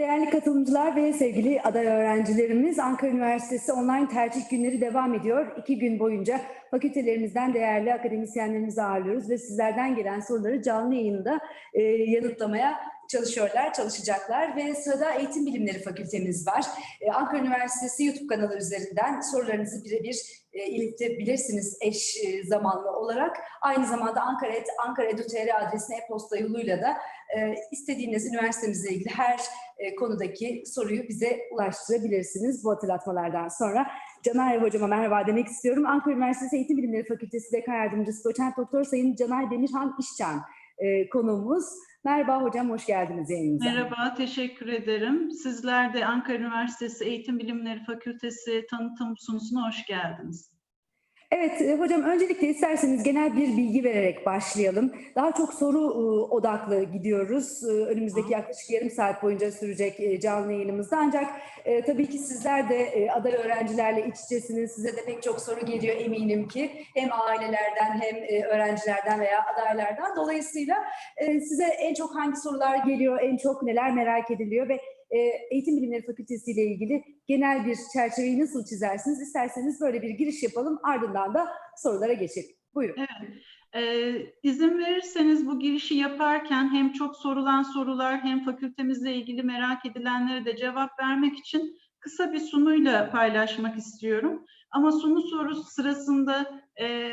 Değerli katılımcılar ve sevgili aday öğrencilerimiz Ankara Üniversitesi online tercih günleri devam ediyor. İki gün boyunca fakültelerimizden değerli akademisyenlerimizi ağırlıyoruz ve sizlerden gelen soruları canlı yayında e, yanıtlamaya çalışıyorlar, çalışacaklar ve sırada Eğitim Bilimleri Fakültemiz var. E, Ankara Üniversitesi YouTube kanalı üzerinden sorularınızı birebir e, iletebilirsiniz eş e, zamanlı olarak. Aynı zamanda Ankara, Ankara Edu.tr adresine e-posta yoluyla da e, istediğiniz üniversitemizle ilgili her e, konudaki soruyu bize ulaştırabilirsiniz bu hatırlatmalardan sonra. Canay Hocama merhaba demek istiyorum. Ankara Üniversitesi Eğitim Bilimleri Fakültesi Dekan Yardımcısı Doçent Doktor Sayın Canay Demirhan İşcan e, konuğumuz. Merhaba hocam, hoş geldiniz yayınımıza. Merhaba, teşekkür ederim. Sizler de Ankara Üniversitesi Eğitim Bilimleri Fakültesi tanıtım sunusuna hoş geldiniz. Evet e, hocam öncelikle isterseniz genel bir bilgi vererek başlayalım. Daha çok soru e, odaklı gidiyoruz. E, Önümüzdeki yaklaşık yarım saat boyunca sürecek canlı yayınımızda. Ancak tabii ki sizler de aday öğrencilerle iç içesiniz. Size de pek çok soru geliyor eminim ki. Hem ailelerden hem öğrencilerden veya adaylardan. Dolayısıyla size en çok hangi sorular geliyor, en çok neler merak ediliyor ve e, Eğitim Bilimleri Fakültesi ile ilgili genel bir çerçeveyi nasıl çizersiniz? İsterseniz böyle bir giriş yapalım ardından da sorulara geçelim. Buyurun. Evet, e, izin verirseniz bu girişi yaparken hem çok sorulan sorular hem fakültemizle ilgili merak edilenlere de cevap vermek için kısa bir sunuyla paylaşmak istiyorum. Ama sunu soru sırasında e,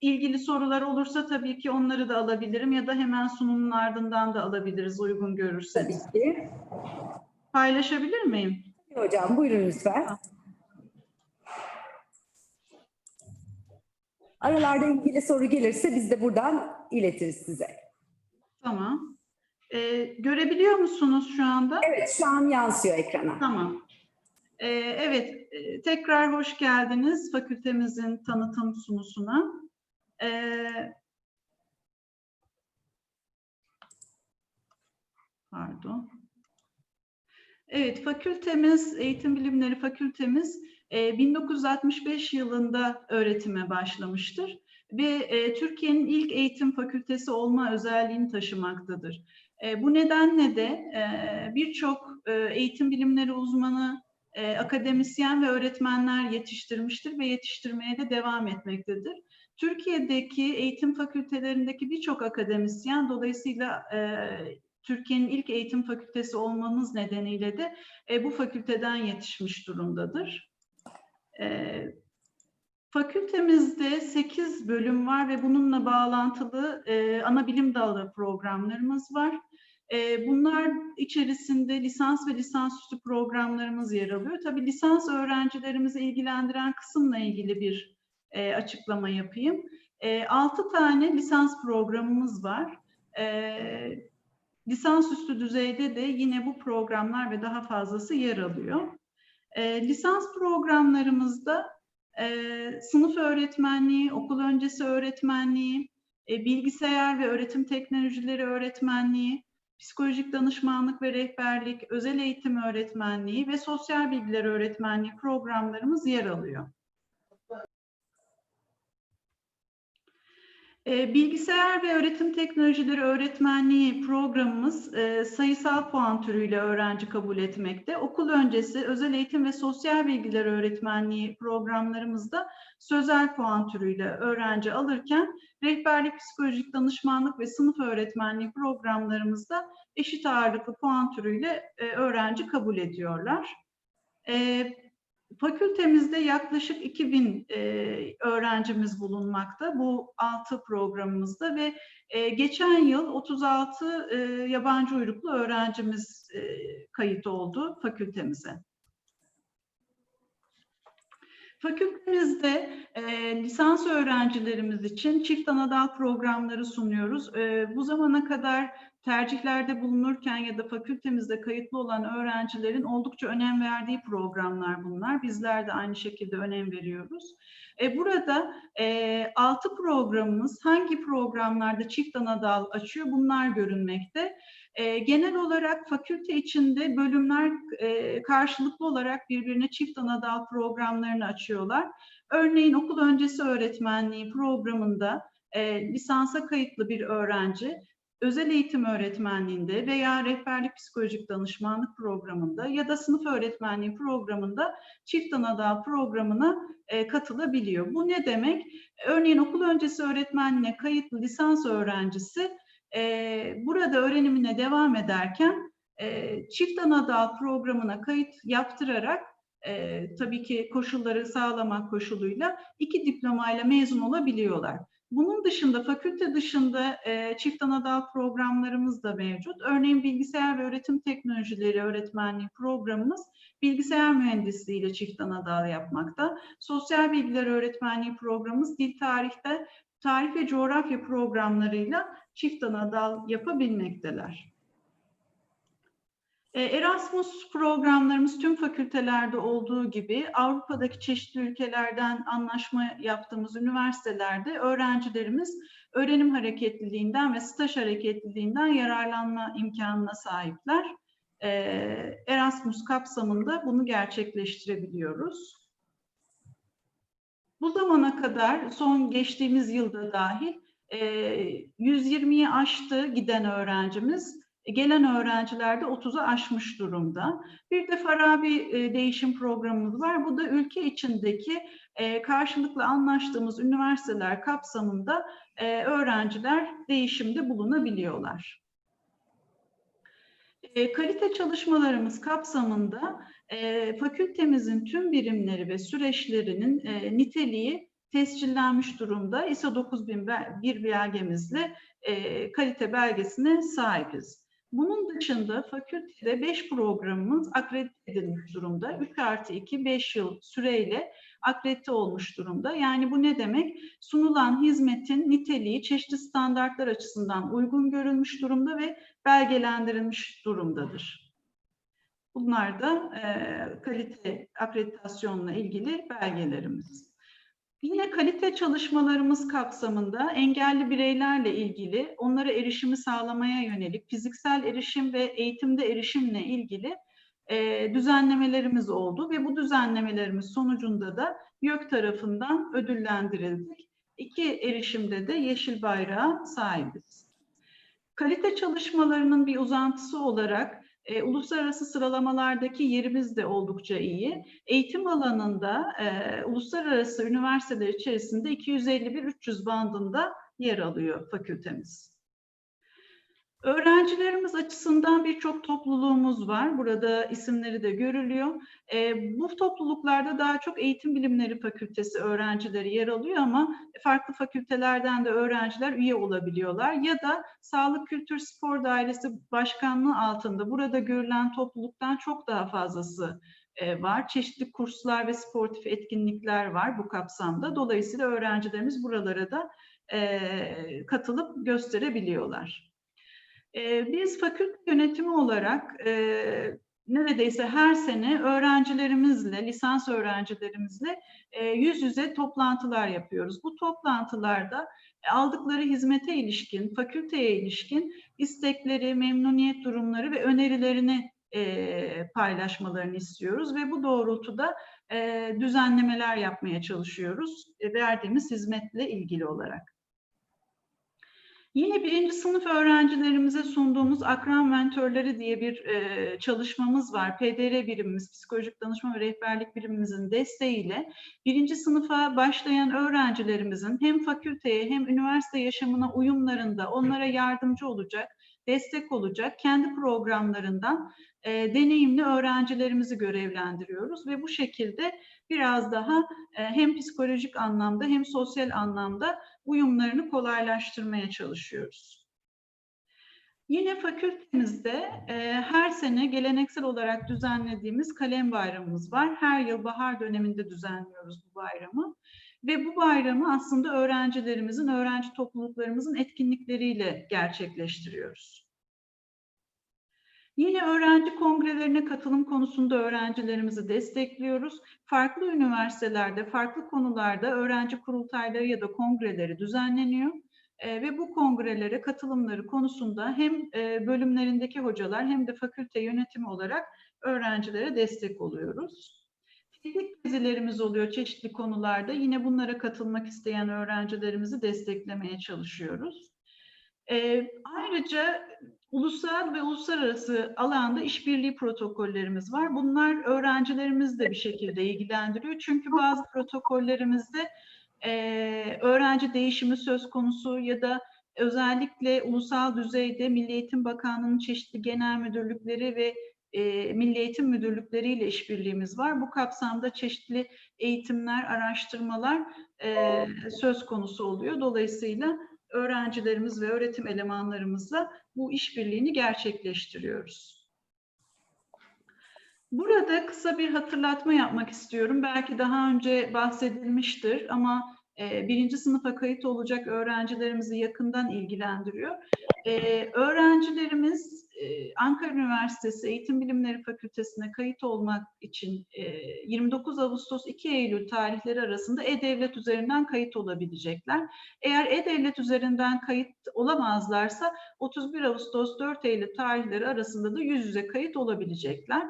ilgili sorular olursa tabii ki onları da alabilirim ya da hemen sununun ardından da alabiliriz uygun görürseniz. Tabii ki. Paylaşabilir miyim? Hocam buyurun lütfen. Aralarda ilgili soru gelirse biz de buradan iletiriz size. Tamam. Ee, görebiliyor musunuz şu anda? Evet şu an yansıyor ekrana. Tamam. Ee, evet, e, tekrar hoş geldiniz fakültemizin tanıtım sunusuna. Ee, pardon. Evet, fakültemiz, Eğitim Bilimleri Fakültemiz e, 1965 yılında öğretime başlamıştır ve e, Türkiye'nin ilk eğitim fakültesi olma özelliğini taşımaktadır. E, bu nedenle de e, birçok e, eğitim bilimleri uzmanı, e, akademisyen ve öğretmenler yetiştirmiştir ve yetiştirmeye de devam etmektedir. Türkiye'deki eğitim fakültelerindeki birçok akademisyen dolayısıyla e, Türkiye'nin ilk eğitim fakültesi olmamız nedeniyle de e, bu fakülteden yetişmiş durumdadır. E, fakültemizde 8 bölüm var ve bununla bağlantılı e, ana bilim dalı programlarımız var. E, bunlar içerisinde lisans ve lisansüstü programlarımız yer alıyor. Tabii lisans öğrencilerimizi ilgilendiren kısımla ilgili bir e, açıklama yapayım. E, 6 tane lisans programımız var. E, Lisansüstü düzeyde de yine bu programlar ve daha fazlası yer alıyor. E, lisans programlarımızda e, sınıf öğretmenliği, okul öncesi öğretmenliği, e, bilgisayar ve öğretim teknolojileri öğretmenliği, psikolojik danışmanlık ve rehberlik, özel eğitim öğretmenliği ve sosyal bilgiler öğretmenliği programlarımız yer alıyor. Bilgisayar ve öğretim teknolojileri öğretmenliği programımız e, sayısal puan türüyle öğrenci kabul etmekte. Okul öncesi özel eğitim ve sosyal bilgiler öğretmenliği programlarımızda sözel puan türüyle öğrenci alırken rehberlik, psikolojik danışmanlık ve sınıf öğretmenliği programlarımızda eşit ağırlıklı puan türüyle e, öğrenci kabul ediyorlar. Fakültemizde yaklaşık 2000 e, öğrencimiz bulunmakta bu 6 programımızda ve e, geçen yıl 36 e, yabancı uyruklu öğrencimiz e, kayıt oldu fakültemize. Fakültemizde e, lisans öğrencilerimiz için çift anadal programları sunuyoruz. E, bu zamana kadar tercihlerde bulunurken ya da fakültemizde kayıtlı olan öğrencilerin oldukça önem verdiği programlar bunlar. Bizler de aynı şekilde önem veriyoruz. E, burada e, 6 programımız hangi programlarda çift anadal açıyor bunlar görünmekte. E, genel olarak fakülte içinde bölümler e, karşılıklı olarak birbirine çift anadal programlarını açıyorlar. Örneğin okul öncesi öğretmenliği programında e, lisansa kayıtlı bir öğrenci özel eğitim öğretmenliğinde veya rehberlik psikolojik danışmanlık programında ya da sınıf öğretmenliği programında çift anadal programına e, katılabiliyor. Bu ne demek? Örneğin okul öncesi öğretmenliğine kayıtlı lisans öğrencisi e, burada öğrenimine devam ederken e, çift anadal programına kayıt yaptırarak e, tabii ki koşulları sağlamak koşuluyla iki diplomayla mezun olabiliyorlar. Bunun dışında fakülte dışında e, çift anadal programlarımız da mevcut. Örneğin bilgisayar ve öğretim teknolojileri öğretmenliği programımız bilgisayar mühendisliği ile çift anadal yapmakta. Sosyal bilgiler öğretmenliği programımız dil tarihte tarih ve coğrafya programlarıyla çift anadal yapabilmekteler. E, Erasmus programlarımız tüm fakültelerde olduğu gibi Avrupa'daki çeşitli ülkelerden anlaşma yaptığımız üniversitelerde öğrencilerimiz öğrenim hareketliliğinden ve staj hareketliliğinden yararlanma imkanına sahipler. E, Erasmus kapsamında bunu gerçekleştirebiliyoruz. Bu zamana kadar son geçtiğimiz yılda dahil 120'yi aştı giden öğrencimiz gelen öğrenciler de 30'u aşmış durumda. Bir de Farabi e, değişim programımız var. Bu da ülke içindeki e, karşılıklı anlaştığımız üniversiteler kapsamında e, öğrenciler değişimde bulunabiliyorlar. E, kalite çalışmalarımız kapsamında e, fakültemizin tüm birimleri ve süreçlerinin e, niteliği tescillenmiş durumda. ISO 9001 belgemizle e, kalite belgesine sahibiz. Bunun dışında fakültede 5 programımız akredite edilmiş durumda. 3 artı 2, 5 yıl süreyle akredite olmuş durumda. Yani bu ne demek? Sunulan hizmetin niteliği çeşitli standartlar açısından uygun görülmüş durumda ve belgelendirilmiş durumdadır. Bunlar da e, kalite akreditasyonla ilgili belgelerimiz. Yine kalite çalışmalarımız kapsamında engelli bireylerle ilgili onlara erişimi sağlamaya yönelik fiziksel erişim ve eğitimde erişimle ilgili e, düzenlemelerimiz oldu ve bu düzenlemelerimiz sonucunda da YÖK tarafından ödüllendirildik. İki erişimde de yeşil bayrağa sahibiz. Kalite çalışmalarının bir uzantısı olarak e, uluslararası sıralamalardaki yerimiz de oldukça iyi. Eğitim alanında e, uluslararası üniversiteler içerisinde 251-300 bandında yer alıyor fakültemiz. Öğrencilerimiz açısından birçok topluluğumuz var. Burada isimleri de görülüyor. E, bu topluluklarda daha çok eğitim bilimleri fakültesi öğrencileri yer alıyor ama farklı fakültelerden de öğrenciler üye olabiliyorlar. Ya da Sağlık Kültür Spor Dairesi Başkanlığı altında burada görülen topluluktan çok daha fazlası e, var. Çeşitli kurslar ve sportif etkinlikler var bu kapsamda. Dolayısıyla öğrencilerimiz buralara da e, katılıp gösterebiliyorlar. E, biz fakülte yönetimi olarak e, neredeyse her sene öğrencilerimizle, lisans öğrencilerimizle e, yüz yüze toplantılar yapıyoruz. Bu toplantılarda aldıkları hizmete ilişkin, fakülteye ilişkin istekleri, memnuniyet durumları ve önerilerini e, paylaşmalarını istiyoruz ve bu doğrultuda düzenlemeler yapmaya çalışıyoruz verdiğimiz hizmetle ilgili olarak. Yine birinci sınıf öğrencilerimize sunduğumuz akran mentörleri diye bir e, çalışmamız var. PDR birimimiz, psikolojik danışma ve rehberlik birimimizin desteğiyle birinci sınıfa başlayan öğrencilerimizin hem fakülteye hem üniversite yaşamına uyumlarında onlara yardımcı olacak, destek olacak kendi programlarından e, deneyimli öğrencilerimizi görevlendiriyoruz ve bu şekilde biraz daha e, hem psikolojik anlamda hem sosyal anlamda uyumlarını kolaylaştırmaya çalışıyoruz. Yine fakültemizde e, her sene geleneksel olarak düzenlediğimiz kalem bayramımız var. Her yıl bahar döneminde düzenliyoruz bu bayramı. Ve bu bayramı aslında öğrencilerimizin, öğrenci topluluklarımızın etkinlikleriyle gerçekleştiriyoruz. Yine öğrenci kongrelerine katılım konusunda öğrencilerimizi destekliyoruz. Farklı üniversitelerde, farklı konularda öğrenci kurultayları ya da kongreleri düzenleniyor. E, ve bu kongrelere katılımları konusunda hem e, bölümlerindeki hocalar hem de fakülte yönetimi olarak öğrencilere destek oluyoruz. Teknik gezilerimiz oluyor çeşitli konularda. Yine bunlara katılmak isteyen öğrencilerimizi desteklemeye çalışıyoruz. E, ayrıca ulusal ve uluslararası alanda işbirliği protokollerimiz var. Bunlar öğrencilerimiz de bir şekilde ilgilendiriyor. Çünkü bazı protokollerimizde e, öğrenci değişimi söz konusu ya da özellikle ulusal düzeyde Milli Eğitim Bakanlığı'nın çeşitli genel müdürlükleri ve e, Milli Eğitim Müdürlükleri ile işbirliğimiz var. Bu kapsamda çeşitli eğitimler, araştırmalar e, söz konusu oluyor. Dolayısıyla öğrencilerimiz ve öğretim elemanlarımızla bu işbirliğini gerçekleştiriyoruz. Burada kısa bir hatırlatma yapmak istiyorum. Belki daha önce bahsedilmiştir ama birinci sınıfa kayıt olacak öğrencilerimizi yakından ilgilendiriyor. Öğrencilerimiz Ankara Üniversitesi Eğitim Bilimleri Fakültesine kayıt olmak için e, 29 Ağustos 2 Eylül tarihleri arasında E-Devlet üzerinden kayıt olabilecekler. Eğer E-Devlet üzerinden kayıt olamazlarsa 31 Ağustos 4 Eylül tarihleri arasında da yüz yüze kayıt olabilecekler.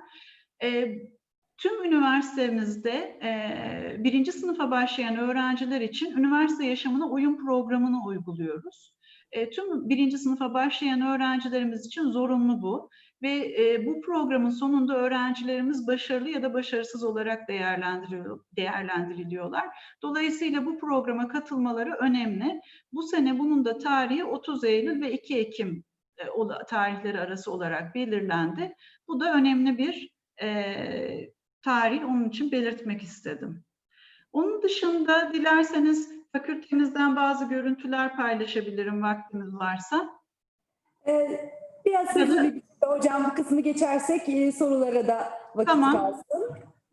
Tüm üniversitemizde e, birinci sınıfa başlayan öğrenciler için üniversite yaşamına uyum programını uyguluyoruz. E, tüm birinci sınıfa başlayan öğrencilerimiz için zorunlu bu ve e, bu programın sonunda öğrencilerimiz başarılı ya da başarısız olarak değerlendiriliyor, değerlendiriliyorlar. Dolayısıyla bu programa katılmaları önemli. Bu sene bunun da tarihi 30 Eylül ve 2 Ekim e, tarihleri arası olarak belirlendi. Bu da önemli bir e, tarih onun için belirtmek istedim. Onun dışında dilerseniz fakültemizden bazı görüntüler paylaşabilirim vaktimiz varsa. Ee, biraz hızlı bir hocam bu kısmı geçersek e, sorulara da vakit Tamam. kalsın.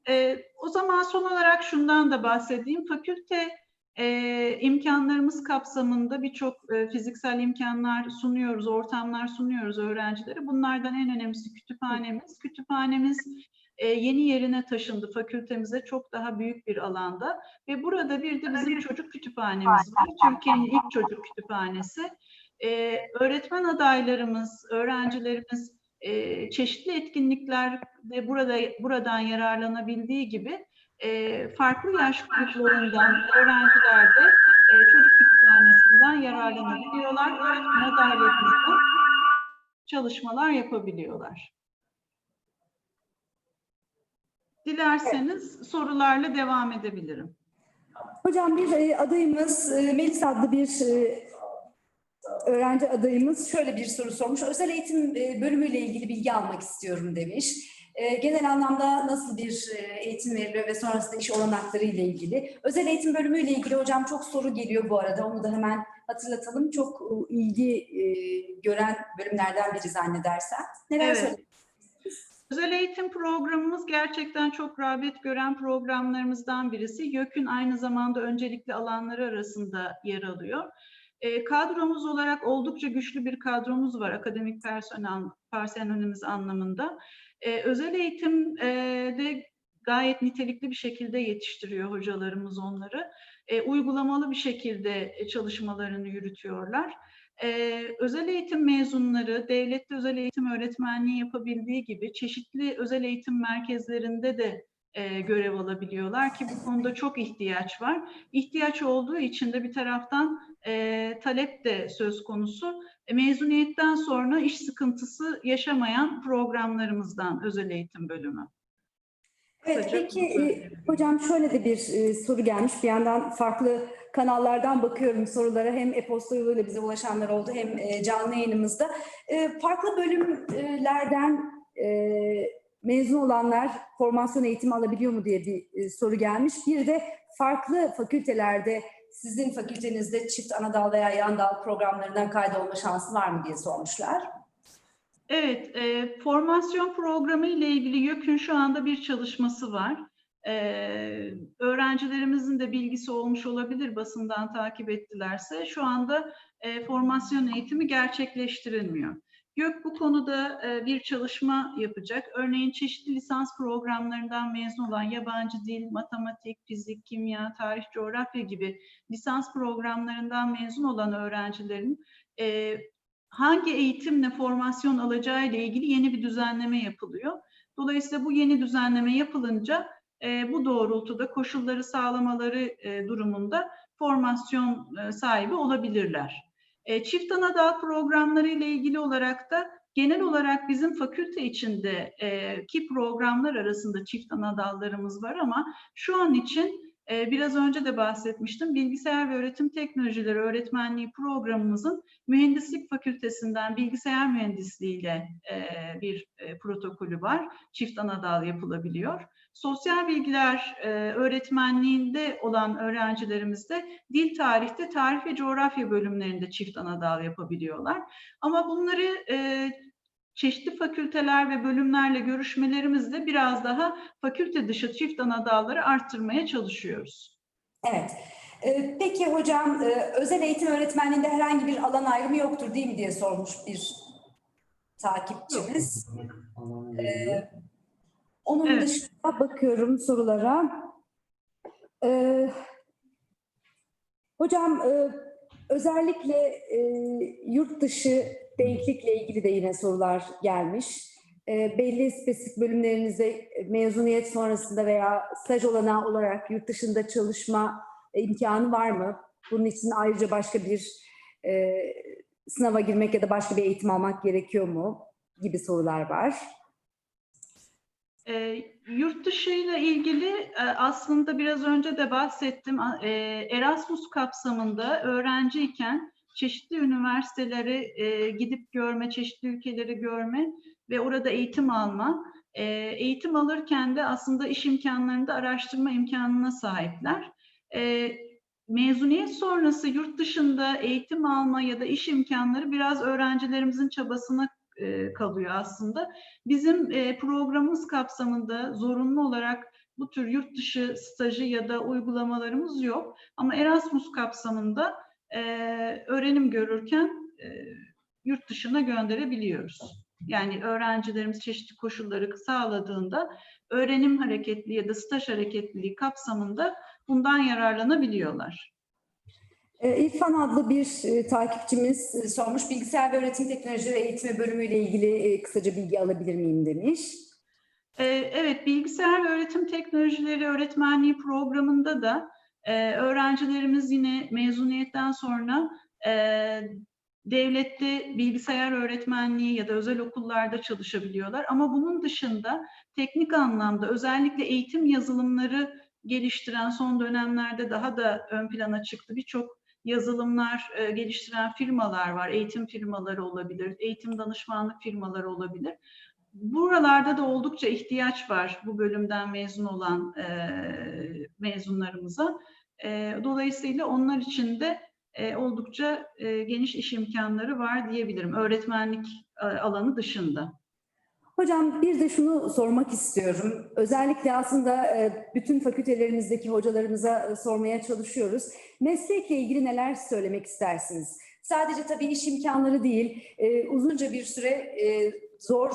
E, o zaman son olarak şundan da bahsedeyim. Fakülte e, imkanlarımız kapsamında birçok e, fiziksel imkanlar sunuyoruz, ortamlar sunuyoruz öğrencilere. Bunlardan en önemlisi kütüphanemiz. Kütüphanemiz e, yeni yerine taşındı fakültemize çok daha büyük bir alanda ve burada bir de bizim çocuk kütüphanemiz var. Türkiye'nin ilk çocuk kütüphanesi. E, öğretmen adaylarımız, öğrencilerimiz e, çeşitli etkinliklerde burada buradan yararlanabildiği gibi e, farklı yaş gruplarından öğrenciler de e, çocuk kütüphanesinden yararlanabiliyorlar. Öğretmen adaylarımızla çalışmalar yapabiliyorlar. Dilerseniz sorularla devam edebilirim. Hocam bir e, adayımız e, Melis adlı bir e, öğrenci adayımız şöyle bir soru sormuş. Özel eğitim bölümüyle ilgili bilgi almak istiyorum demiş. Genel anlamda nasıl bir eğitim veriliyor ve sonrasında iş olanakları ile ilgili. Özel eğitim bölümüyle ilgili hocam çok soru geliyor bu arada. Onu da hemen hatırlatalım. Çok ilgi gören bölümlerden biri zannedersem. Neler Evet. söylemek Özel eğitim programımız gerçekten çok rağbet gören programlarımızdan birisi. YÖK'ün aynı zamanda öncelikli alanları arasında yer alıyor. E, kadromuz olarak oldukça güçlü bir kadromuz var akademik personel, personelimiz anlamında. E, özel eğitim e, de gayet nitelikli bir şekilde yetiştiriyor hocalarımız onları. E, uygulamalı bir şekilde e, çalışmalarını yürütüyorlar. Ee, özel eğitim mezunları devletli özel eğitim öğretmenliği yapabildiği gibi çeşitli özel eğitim merkezlerinde de e, görev alabiliyorlar ki bu konuda çok ihtiyaç var. İhtiyaç olduğu için de bir taraftan e, talep de söz konusu. E, mezuniyetten sonra iş sıkıntısı yaşamayan programlarımızdan özel eğitim bölümü. Evet, Kısaca peki e, hocam şöyle de bir e, soru gelmiş. Bir yandan farklı kanallardan bakıyorum sorulara. Hem e-posta yoluyla bize ulaşanlar oldu hem e, canlı yayınımızda. E, farklı bölümlerden e, mezun olanlar formasyon eğitimi alabiliyor mu diye bir soru gelmiş. Bir de farklı fakültelerde sizin fakültenizde çift ana dal veya yan dal programlarından kaydolma şansı var mı diye sormuşlar. Evet, e, formasyon programı ile ilgili YÖK'ün şu anda bir çalışması var. E, öğrencilerimizin de bilgisi olmuş olabilir basından takip ettilerse. Şu anda e, formasyon eğitimi gerçekleştirilmiyor. YÖK bu konuda e, bir çalışma yapacak. Örneğin çeşitli lisans programlarından mezun olan yabancı dil, matematik, fizik, kimya, tarih, coğrafya gibi lisans programlarından mezun olan öğrencilerin e, hangi eğitimle formasyon alacağı ile ilgili yeni bir düzenleme yapılıyor. Dolayısıyla bu yeni düzenleme yapılınca e, bu doğrultuda koşulları sağlamaları e, durumunda formasyon e, sahibi olabilirler. E, çift ana dal programları ile ilgili olarak da genel olarak bizim fakülte içinde e, ki programlar arasında çift ana dallarımız var ama şu an için e, biraz önce de bahsetmiştim. Bilgisayar ve Öğretim Teknolojileri Öğretmenliği programımızın Mühendislik Fakültesinden bilgisayar mühendisliği ile e, bir e, protokolü var. Çift ana dal yapılabiliyor. Sosyal bilgiler e, öğretmenliğinde olan öğrencilerimiz de dil tarihte, tarih ve coğrafya bölümlerinde çift ana dal yapabiliyorlar. Ama bunları e, çeşitli fakülteler ve bölümlerle görüşmelerimizde biraz daha fakülte dışı çift ana dalları arttırmaya çalışıyoruz. Evet. Ee, Peki hocam e, özel eğitim öğretmenliğinde herhangi bir alan ayrımı yoktur değil mi diye sormuş bir takipçimiz. Ee, onun Evet. dışında bakıyorum sorulara. Ee, hocam e, özellikle e, yurt dışı denklikle ilgili de yine sorular gelmiş. E, belli spesifik bölümlerinizde mezuniyet sonrasında veya staj olanağı olarak yurt dışında çalışma e, imkanı var mı? Bunun için ayrıca başka bir e, sınava girmek ya da başka bir eğitim almak gerekiyor mu? Gibi sorular var. E, yurt dışıyla ilgili e, aslında biraz önce de bahsettim. E, Erasmus kapsamında öğrenciyken çeşitli üniversiteleri e, gidip görme, çeşitli ülkeleri görme ve orada eğitim alma. E, eğitim alırken de aslında iş imkanlarında araştırma imkanına sahipler. E, mezuniyet sonrası yurt dışında eğitim alma ya da iş imkanları biraz öğrencilerimizin çabasına e, kalıyor aslında. Bizim e, programımız kapsamında zorunlu olarak bu tür yurt dışı stajı ya da uygulamalarımız yok. Ama Erasmus kapsamında e, öğrenim görürken yurt dışına gönderebiliyoruz. Yani öğrencilerimiz çeşitli koşulları sağladığında öğrenim hareketli ya da staj hareketliliği kapsamında bundan yararlanabiliyorlar. E, İrfan adlı bir e, takipçimiz e, sormuş. Bilgisayar ve Öğretim Teknolojileri Eğitimi bölümüyle ilgili e, kısaca bilgi alabilir miyim demiş. Ee, Evet, bilgisayar ve öğretim teknolojileri öğretmenliği programında da öğrencilerimiz yine mezuniyetten sonra devlette bilgisayar öğretmenliği ya da özel okullarda çalışabiliyorlar. Ama bunun dışında teknik anlamda özellikle eğitim yazılımları geliştiren son dönemlerde daha da ön plana çıktı. Birçok yazılımlar e, geliştiren firmalar var. Eğitim firmaları olabilir, eğitim danışmanlık firmaları olabilir buralarda da oldukça ihtiyaç var bu bölümden mezun olan e, mezunlarımıza. E, dolayısıyla onlar için de e, oldukça e, geniş iş imkanları var diyebilirim öğretmenlik e, alanı dışında. Hocam bir de şunu sormak istiyorum. Özellikle aslında e, bütün fakültelerimizdeki hocalarımıza e, sormaya çalışıyoruz. Meslekle ilgili neler söylemek istersiniz? Sadece tabii iş imkanları değil, e, uzunca bir süre zor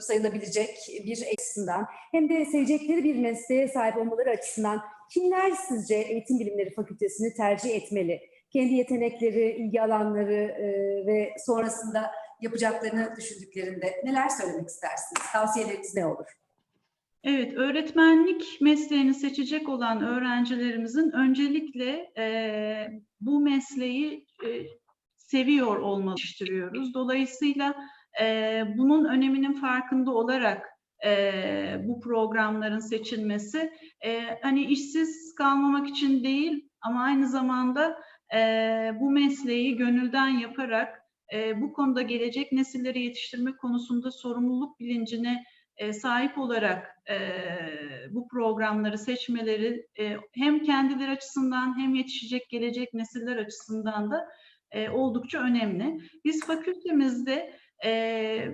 sayılabilecek bir açısından hem de sevecekleri bir mesleğe sahip olmaları açısından kimler sizce Eğitim Bilimleri Fakültesini tercih etmeli? Kendi yetenekleri, ilgi alanları ve sonrasında yapacaklarını düşündüklerinde neler söylemek istersiniz? Tavsiyeleriniz ne olur? Evet, öğretmenlik mesleğini seçecek olan öğrencilerimizin öncelikle e, bu mesleği e, seviyor olmalı yetiştiriyoruz. Dolayısıyla e, bunun öneminin farkında olarak e, bu programların seçilmesi, e, hani işsiz kalmamak için değil ama aynı zamanda e, bu mesleği gönülden yaparak e, bu konuda gelecek nesilleri yetiştirme konusunda sorumluluk bilincine e, sahip olarak e, bu programları seçmeleri e, hem kendileri açısından hem yetişecek gelecek nesiller açısından da e, oldukça önemli. Biz fakültemizde e,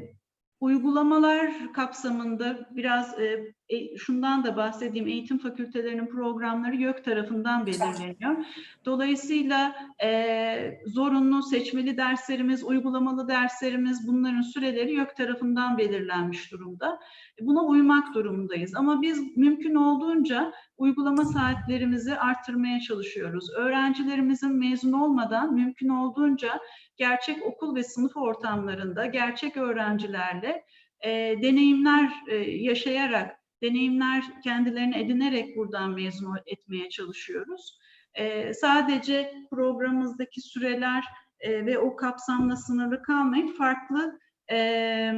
uygulamalar kapsamında biraz e, e, şundan da bahsedeyim. Eğitim fakültelerinin programları YÖK tarafından belirleniyor. Dolayısıyla e, zorunlu seçmeli derslerimiz, uygulamalı derslerimiz bunların süreleri YÖK tarafından belirlenmiş durumda. Buna uymak durumundayız. Ama biz mümkün olduğunca uygulama saatlerimizi arttırmaya çalışıyoruz. Öğrencilerimizin mezun olmadan mümkün olduğunca gerçek okul ve sınıf ortamlarında gerçek öğrencilerle e, deneyimler e, yaşayarak, deneyimler kendilerine edinerek buradan mezun etmeye çalışıyoruz. E, sadece programımızdaki süreler e, ve o kapsamla sınırlı kalmayıp farklı e,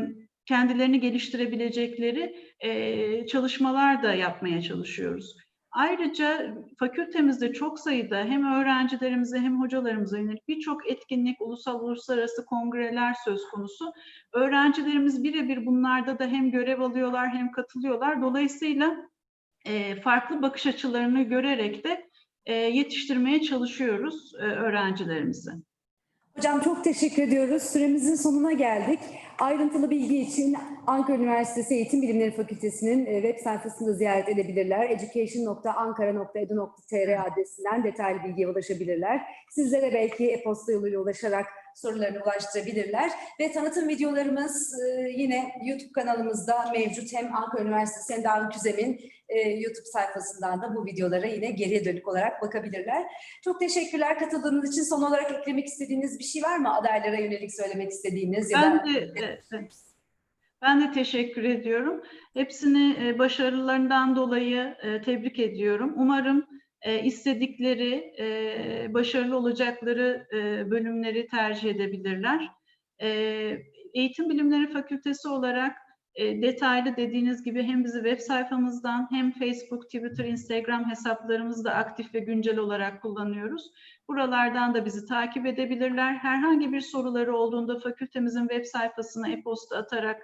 kendilerini geliştirebilecekleri e, çalışmalar da yapmaya çalışıyoruz. Ayrıca fakültemizde çok sayıda hem öğrencilerimize hem hocalarımıza yönelik birçok etkinlik, ulusal uluslararası kongreler söz konusu. Öğrencilerimiz birebir bunlarda da hem görev alıyorlar hem katılıyorlar. Dolayısıyla e, farklı bakış açılarını görerek de e, yetiştirmeye çalışıyoruz e, öğrencilerimizi. Hocam çok teşekkür ediyoruz. Süremizin sonuna geldik. Ayrıntılı bilgi için Ankara Üniversitesi Eğitim Bilimleri Fakültesi'nin e, web sayfasını ziyaret edebilirler. education.ankara.edu.tr adresinden detaylı bilgiye ulaşabilirler. Sizlere belki e-posta yoluyla ulaşarak sorularını ulaştırabilirler. Ve tanıtım videolarımız e, yine YouTube kanalımızda mevcut. Hem Ankara Üniversitesi hem de Avni Küzem'in e, YouTube sayfasından da bu videolara yine geriye dönük olarak bakabilirler. Çok teşekkürler katıldığınız için. Son olarak eklemek istediğiniz bir şey var mı? Adaylara yönelik söylemek istediğiniz ya da... Ben de, e, ben de teşekkür ediyorum. Hepsini başarılarından dolayı tebrik ediyorum. Umarım e, istedikleri, e, başarılı olacakları e, bölümleri tercih edebilirler. E, Eğitim Bilimleri Fakültesi olarak e, detaylı dediğiniz gibi hem bizi web sayfamızdan hem Facebook, Twitter, Instagram hesaplarımızda aktif ve güncel olarak kullanıyoruz. Buralardan da bizi takip edebilirler. Herhangi bir soruları olduğunda fakültemizin web sayfasına e-posta atarak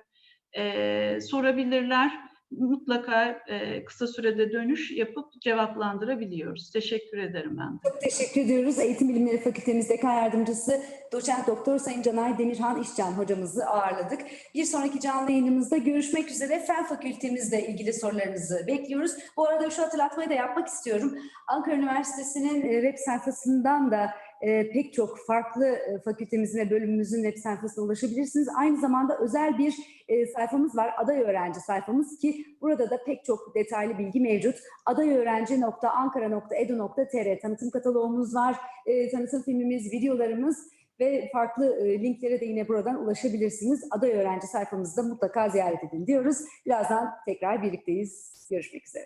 e, sorabilirler. Mutlaka e, kısa sürede dönüş yapıp cevaplandırabiliyoruz. Teşekkür ederim ben. Çok teşekkür ediyoruz. Eğitim Bilimleri Fakültemiz Dekan Yardımcısı Doçent Doktor Sayın Canay Demirhan İşcan hocamızı ağırladık. Bir sonraki canlı yayınımızda görüşmek üzere. Fen Fakültemizle ilgili sorularınızı bekliyoruz. Bu arada şu hatırlatmayı da yapmak istiyorum. Ankara Üniversitesi'nin e, web sayfasından da e, pek çok farklı e, fakültemizin ve bölümümüzün web sayfasına ulaşabilirsiniz. Aynı zamanda özel bir e, sayfamız var, aday öğrenci sayfamız ki burada da pek çok detaylı bilgi mevcut. adayöğrenci.ankara.edu.tr tanıtım kataloğumuz var, e, tanıtım filmimiz, videolarımız ve farklı e, linklere de yine buradan ulaşabilirsiniz. Aday öğrenci sayfamızda mutlaka ziyaret edin diyoruz. Birazdan tekrar birlikteyiz. Görüşmek üzere.